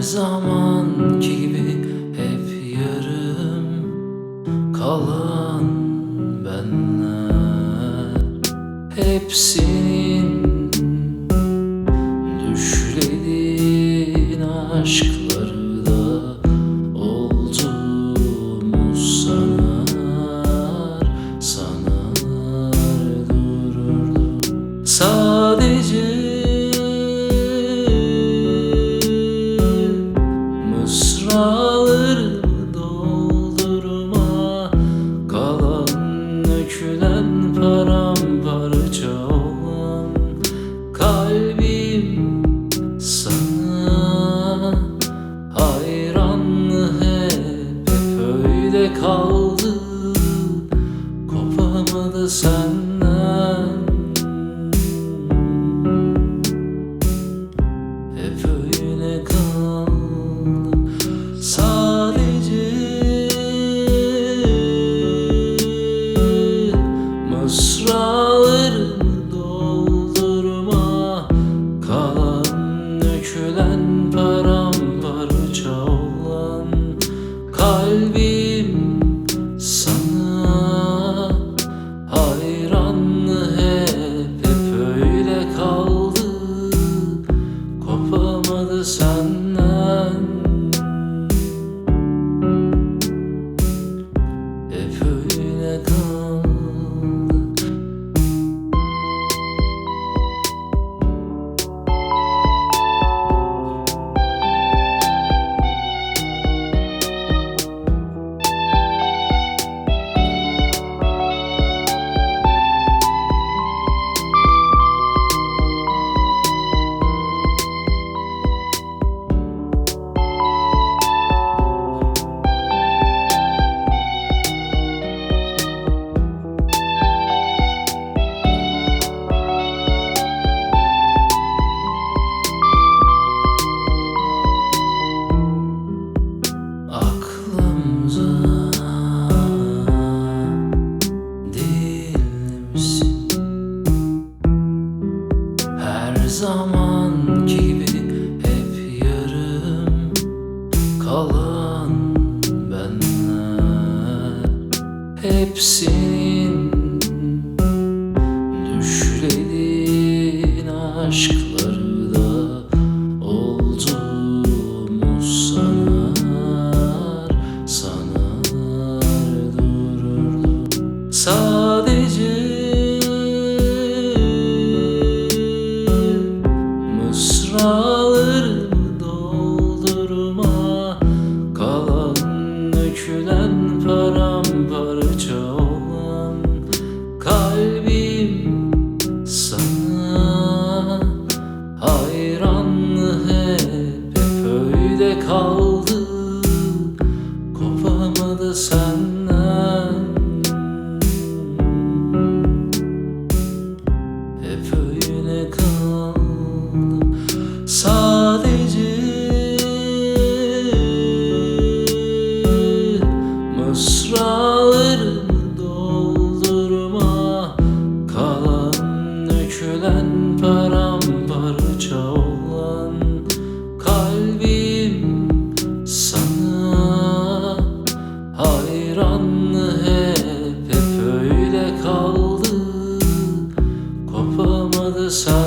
Her zamanki gibi hep yarım kalan benler. Hepsini zaman gibi hep yarım kalan benler. Hepsini Öğlen paramparça the sun.